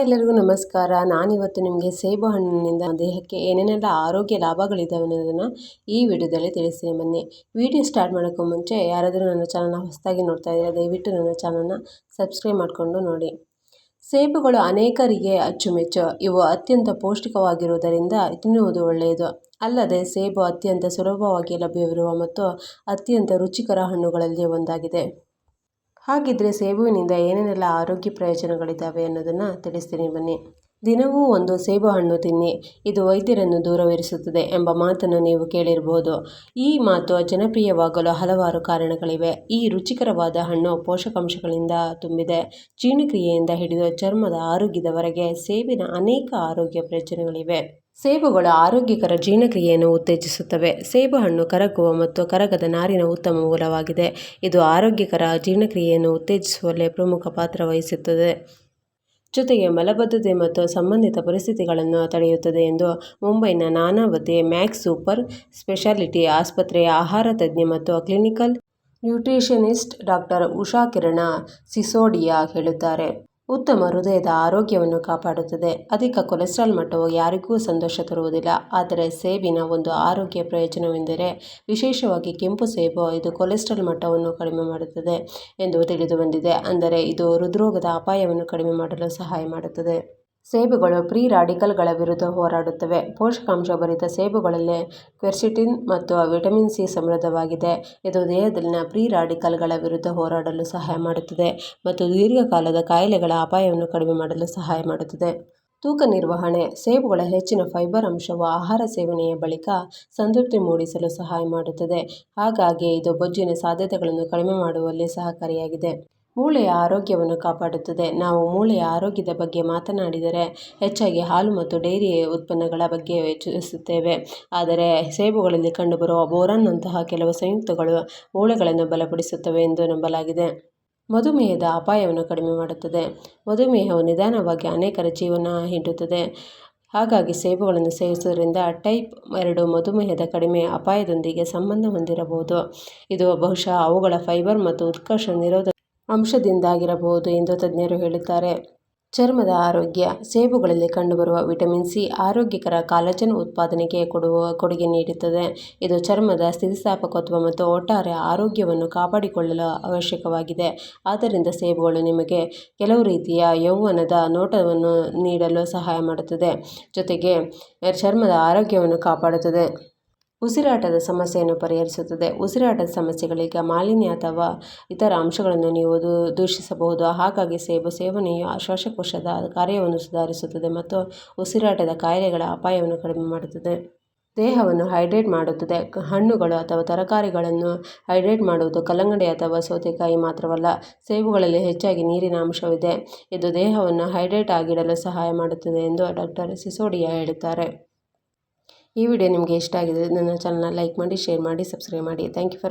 ಎಲ್ಲರಿಗೂ ನಮಸ್ಕಾರ. ನಾನಿವತ್ತು ನಿಮಗೆ ಸೇಬು ಹಣ್ಣಿನಿಂದ ದೇಹಕ್ಕೆ ಏನೇನೆಲ್ಲ ಆರೋಗ್ಯ ಲಾಭಗಳಿದ್ದಾವೆ ಅನ್ನೋದನ್ನು ಈ ವಿಡಿಯೋದಲ್ಲಿ ತಿಳಿಸ್ತೀನಿ. ಬನ್ನಿ, ವಿಡಿಯೋ ಸ್ಟಾರ್ಟ್ ಮಾಡೋಕ್ಕೂ ಮುಂಚೆ ಯಾರಾದರೂ ನನ್ನ ಚಾನಲ್ನ ಹೊಸದಾಗಿ ನೋಡ್ತಾ ಇದ್ದೀರಾ, ದಯವಿಟ್ಟು ನನ್ನ ಚಾನಲ್ನ ಸಬ್ಸ್ಕ್ರೈಬ್ ಮಾಡಿಕೊಂಡು ನೋಡಿ. ಸೇಬುಗಳು ಅನೇಕರಿಗೆ ಅಚ್ಚುಮೆಚ್ಚು. ಇವು ಅತ್ಯಂತ ಪೌಷ್ಟಿಕವಾಗಿರುವುದರಿಂದ ತಿನ್ನುವುದು ಒಳ್ಳೆಯದು. ಅಲ್ಲದೆ, ಸೇಬು ಅತ್ಯಂತ ಸುಲಭವಾಗಿ ಲಭ್ಯವಿರುವ ಮತ್ತು ಅತ್ಯಂತ ರುಚಿಕರ ಹಣ್ಣುಗಳಲ್ಲಿ ಒಂದಾಗಿದೆ. ಹಾಗಿದ್ರೆ ಸೇಬುವಿನಿಂದ ಏನೇನೆಲ್ಲ ಆರೋಗ್ಯ ಪ್ರಯೋಜನಗಳಿದ್ದಾವೆ ಅನ್ನೋದನ್ನು ತಿಳಿಸ್ತೀನಿ ಬನ್ನಿ. ದಿನವೂ ಒಂದು ಸೇಬು ಹಣ್ಣು ತಿನ್ನಿ, ಇದು ವೈದ್ಯರನ್ನು ದೂರವಿರಿಸುತ್ತದೆ ಎಂಬ ಮಾತನ್ನು ನೀವು ಕೇಳಿರಬಹುದು ಈ ಮಾತು ಜನಪ್ರಿಯವಾಗಲು ಹಲವಾರು ಕಾರಣಗಳಿವೆ. ಈ ರುಚಿಕರವಾದ ಹಣ್ಣು ಪೋಷಕಾಂಶಗಳಿಂದ ತುಂಬಿದೆ. ಜೀರ್ಣಕ್ರಿಯೆಯಿಂದ ಹಿಡಿದು ಚರ್ಮದ ಆರೋಗ್ಯದವರೆಗೆ ಸೇಬಿನ ಅನೇಕ ಆರೋಗ್ಯ ಪ್ರಯೋಜನಗಳಿವೆ. ಸೇಬುಗಳು ಆರೋಗ್ಯಕರ ಜೀರ್ಣಕ್ರಿಯೆಯನ್ನು ಉತ್ತೇಜಿಸುತ್ತವೆ. ಸೇಬು ಹಣ್ಣು ಕರಗುವ ಮತ್ತು ಕರಗದ ನಾರಿನ ಉತ್ತಮ ಮೂಲವಾಗಿದೆ. ಇದು ಆರೋಗ್ಯಕರ ಜೀರ್ಣಕ್ರಿಯೆಯನ್ನು ಉತ್ತೇಜಿಸುವಲ್ಲಿ ಪ್ರಮುಖ ಪಾತ್ರ ವಹಿಸುತ್ತದೆ. ಜೊತೆಗೆ ಮಲಬದ್ಧತೆ ಮತ್ತು ಸಂಬಂಧಿತ ಪರಿಸ್ಥಿತಿಗಳನ್ನು ತಡೆಯುತ್ತದೆ ಎಂದು ಮುಂಬೈನ ನಾನಾವತಿ ಮ್ಯಾಕ್ಸ್ ಸೂಪರ್ ಸ್ಪೆಷಾಲಿಟಿ ಆಸ್ಪತ್ರೆಯ ಆಹಾರ ತಜ್ಞ ಮತ್ತು clinical nutritionist doctor Usha Kiran Sisodia ಹೇಳುತ್ತಾರೆ. ಉತ್ತಮ ಹೃದಯದ ಆರೋಗ್ಯವನ್ನು ಕಾಪಾಡುತ್ತದೆ. ಅಧಿಕ ಕೊಲೆಸ್ಟ್ರಾಲ್ ಮಟ್ಟವು ಯಾರಿಗೂ ಸಂತೋಷ ತರುವುದಿಲ್ಲ. ಆದರೆ ಸೇಬಿನ ಒಂದು ಆರೋಗ್ಯ ಪ್ರಯೋಜನವೆಂದರೆ ವಿಶೇಷವಾಗಿ ಕೆಂಪು ಸೇಬು ಇದು ಕೊಲೆಸ್ಟ್ರಾಲ್ ಮಟ್ಟವನ್ನು ಕಡಿಮೆ ಮಾಡುತ್ತದೆ ಎಂದು ತಿಳಿದು ಬಂದಿದೆ ಅಂದರೆ ಇದು ಹೃದ್ರೋಗದ ಅಪಾಯವನ್ನು ಕಡಿಮೆ ಮಾಡಲು ಸಹಾಯ ಮಾಡುತ್ತದೆ. ಸೇಬುಗಳು ಪ್ರೀ ರಾಡಿಕಲ್ಗಳ ವಿರುದ್ಧ ಹೋರಾಡುತ್ತವೆ. ಪೋಷಕಾಂಶಭರಿತ ಸೇಬುಗಳಲ್ಲಿ ಕ್ವೆರ್ಸಿಟಿನ್ ಮತ್ತು ವಿಟಮಿನ್ ಸಿ ಸಮೃದ್ಧವಾಗಿದೆ. ಇದು ದೇಹದಲ್ಲಿನ ಪ್ರೀ ರಾಡಿಕಲ್ಗಳ ವಿರುದ್ಧ ಹೋರಾಡಲು ಸಹಾಯ ಮಾಡುತ್ತದೆ ಮತ್ತು ದೀರ್ಘಕಾಲದ ಕಾಯಿಲೆಗಳ ಅಪಾಯವನ್ನು ಕಡಿಮೆ ಮಾಡಲು ಸಹಾಯ ಮಾಡುತ್ತದೆ. ತೂಕ ನಿರ್ವಹಣೆ, ಸೇಬುಗಳ ಹೆಚ್ಚಿನ ಫೈಬರ್ ಅಂಶವು ಆಹಾರ ಸೇವನೆಯ ಬಳಿಕ ಸಂತೃಪ್ತಿ ಮೂಡಿಸಲು ಸಹಾಯ ಮಾಡುತ್ತದೆ. ಹಾಗಾಗಿ ಇದು ಬೊಜ್ಜಿನ ಸಾಧ್ಯತೆಗಳನ್ನು ಕಡಿಮೆ ಮಾಡುವಲ್ಲಿ ಸಹಕಾರಿಯಾಗಿದೆ. ಮೂಳೆಯ ಆರೋಗ್ಯವನ್ನು ಕಾಪಾಡುತ್ತದೆ. ನಾವು ಮೂಳೆಯ ಆರೋಗ್ಯದ ಬಗ್ಗೆ ಮಾತನಾಡಿದರೆ ಹೆಚ್ಚಾಗಿ ಹಾಲು ಮತ್ತು ಡೈರಿ ಉತ್ಪನ್ನಗಳ ಬಗ್ಗೆ ಯೋಚಿಸುತ್ತೇವೆ. ಆದರೆ ಸೇಬುಗಳಲ್ಲಿ ಕಂಡುಬರುವ ಬೋರಾನ್ನಂತಹ ಕೆಲವು ಸಂಯುಕ್ತಗಳು ಮೂಳೆಗಳನ್ನು ಬಲಪಡಿಸುತ್ತವೆ ಎಂದು ನಂಬಲಾಗಿದೆ. ಮಧುಮೇಹದ ಅಪಾಯವನ್ನು ಕಡಿಮೆ ಮಾಡುತ್ತದೆ. ಮಧುಮೇಹವು ನಿಧಾನವಾಗಿ ಅನೇಕರ ಜೀವನ ಹಿಂಡುತ್ತದೆ. ಹಾಗಾಗಿ ಸೇಬುಗಳನ್ನು ಸೇವಿಸುವುದರಿಂದ ಟೈಪ್ ಎರಡು ಮಧುಮೇಹದ ಕಡಿಮೆ ಅಪಾಯದೊಂದಿಗೆ ಸಂಬಂಧ ಹೊಂದಿರಬಹುದು. ಇದು ಬಹುಶಃ ಅವುಗಳ ಫೈಬರ್ ಮತ್ತು ಉತ್ಕರ್ಷ ನಿರೋಧ ಅಂಶದಿಂದಾಗಿರಬಹುದು ಎಂದು ತಜ್ಞರು ಹೇಳುತ್ತಾರೆ ಚರ್ಮದ ಆರೋಗ್ಯ, ಸೇಬುಗಳಲ್ಲಿ ಕಂಡುಬರುವ ವಿಟಮಿನ್ ಸಿ ಆರೋಗ್ಯಕರ ಕಾಲಜನ್ ಉತ್ಪಾದನೆಗೆ ಕೊಡುವ ಕೊಡುಗೆ ನೀಡುತ್ತದೆ. ಇದು ಚರ್ಮದ ಸ್ಥಿತಿಸ್ಥಾಪಕತ್ವ ಮತ್ತು ಒಟ್ಟಾರೆ ಆರೋಗ್ಯವನ್ನು ಕಾಪಾಡಿಕೊಳ್ಳಲು ಅವಶ್ಯಕವಾಗಿದೆ. ಆದ್ದರಿಂದ ಸೇಬುಗಳು ನಿಮಗೆ ಕೆಲವು ರೀತಿಯ ಯೌವನದ ನೋಟವನ್ನು ನೀಡಲು ಸಹಾಯ ಮಾಡುತ್ತದೆ. ಜೊತೆಗೆ, ಚರ್ಮದ ಆರೋಗ್ಯವನ್ನು ಕಾಪಾಡುತ್ತದೆ. ಉಸಿರಾಟದ ಸಮಸ್ಯೆಯನ್ನು ಪರಿಹರಿಸುತ್ತದೆ. ಉಸಿರಾಟದ ಸಮಸ್ಯೆಗಳಿಗೆ ಮಾಲಿನ್ಯ ಅಥವಾ ಇತರ ಅಂಶಗಳನ್ನು ನೀವು ದೂಷಿಸಬಹುದು. ಹಾಗಾಗಿ ಸೇಬು ಸೇವನೆಯು ಶ್ವಾಸಕೋಶದ ಕಾರ್ಯವನ್ನು ಸುಧಾರಿಸುತ್ತದೆ ಮತ್ತು ಉಸಿರಾಟದ ಕಾಯಿಲೆಗಳ ಅಪಾಯವನ್ನು ಕಡಿಮೆ ಮಾಡುತ್ತದೆ. ದೇಹವನ್ನು ಹೈಡ್ರೇಟ್ ಮಾಡುತ್ತದೆ. ಹಣ್ಣುಗಳು ಅಥವಾ ತರಕಾರಿಗಳನ್ನು ಹೈಡ್ರೇಟ್ ಮಾಡುವುದು ಕಲ್ಲಂಗಡಿ ಅಥವಾ ಸೌತೆಕಾಯಿ ಮಾತ್ರವಲ್ಲ, ಸೇಬುಗಳಲ್ಲಿ ಹೆಚ್ಚಾಗಿ ನೀರಿನ ಅಂಶವಿದೆ. ಇದು ದೇಹವನ್ನು ಹೈಡ್ರೇಟ್ ಆಗಿಡಲು ಸಹಾಯ ಮಾಡುತ್ತದೆ ಎಂದು ಡಾಕ್ಟರ್ ಸಿಸೋಡಿಯಾ ಹೇಳುತ್ತಾರೆ ಈ ವಿಡಿಯೋ ನಿಮಗೆ ಇಷ್ಟ ಆಗಿದೆ ನನ್ನ ಚಾನಲ್ನ ಲೈಕ್ ಮಾಡಿ ಶೇರ್ ಮಾಡಿ ಸಬ್ಸ್ಕ್ರೈಬ್ ಮಾಡಿ. Thank you for